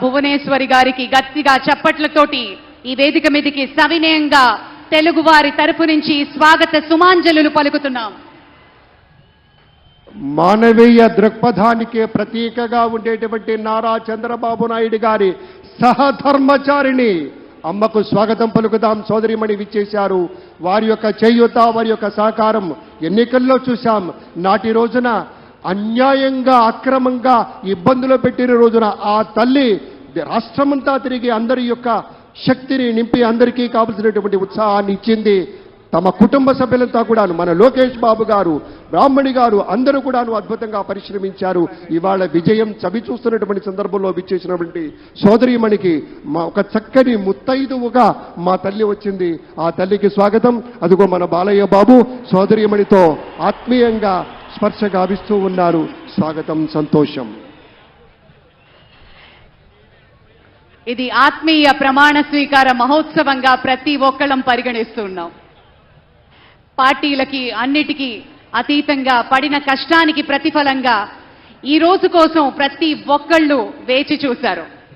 భువనేశ్వరి గారికి గట్టిగా చప్పట్లతోటి ఈ వేదిక మీదకి సవినయంగా తెలుగువారి తరపు నుంచి స్వాగత సుమాంజలు పలుకుతున్నాం. మానవీయ దృక్పథానికి ప్రతీకగా ఉండేటువంటి నారా చంద్రబాబు నాయుడు గారి సహధర్మచారిణి అమ్మకు స్వాగతం పలుకుదాం సోదరిమణి విచ్చేశారు. వారి యొక్క చేయూత వారి యొక్క సహకారం ఎన్నికల్లో చూశాం. నాటి రోజున అన్యాయంగా అక్రమంగా ఇబ్బందులు పెట్టిన రోజున ఆ తల్లి రాష్ట్రమంతా తిరిగి అందరి యొక్క శక్తిని నింపి అందరికీ కావలసినటువంటి ఉత్సాహాన్ని ఇచ్చింది తమ కుటుంబ సభ్యులంతా కూడాను. మన లోకేష్ బాబు గారు బ్రాహ్మణి గారు అందరూ కూడాను అద్భుతంగా పరిశ్రమించారు. ఇవాళ విజయం చవి చూస్తున్నటువంటి సందర్భంలో విచ్చేసినటువంటి సోదరిమణికి మా ఒక చక్కని ముత్తైదువుగా మా తల్లి వచ్చింది. ఆ తల్లికి స్వాగతం. అదిగో మన బాలయ్య బాబు సోదరిమణితో ఆత్మీయంగా స్పర్శ గావిస్తూ ఉన్నారు. స్వాగతం సంతోషం. ఇది ఆత్మీయ ప్రమాణ స్వీకార మహోత్సవంగా ప్రతి ఒక్కళ్ళం పరిగణిస్తున్నాం. పార్టీలకి అన్నిటికీ అతీతంగా పడిన కష్టానికి ప్రతిఫలంగా ఈ రోజు కోసం ప్రతి ఒక్కళ్ళు వేచి చూశారు.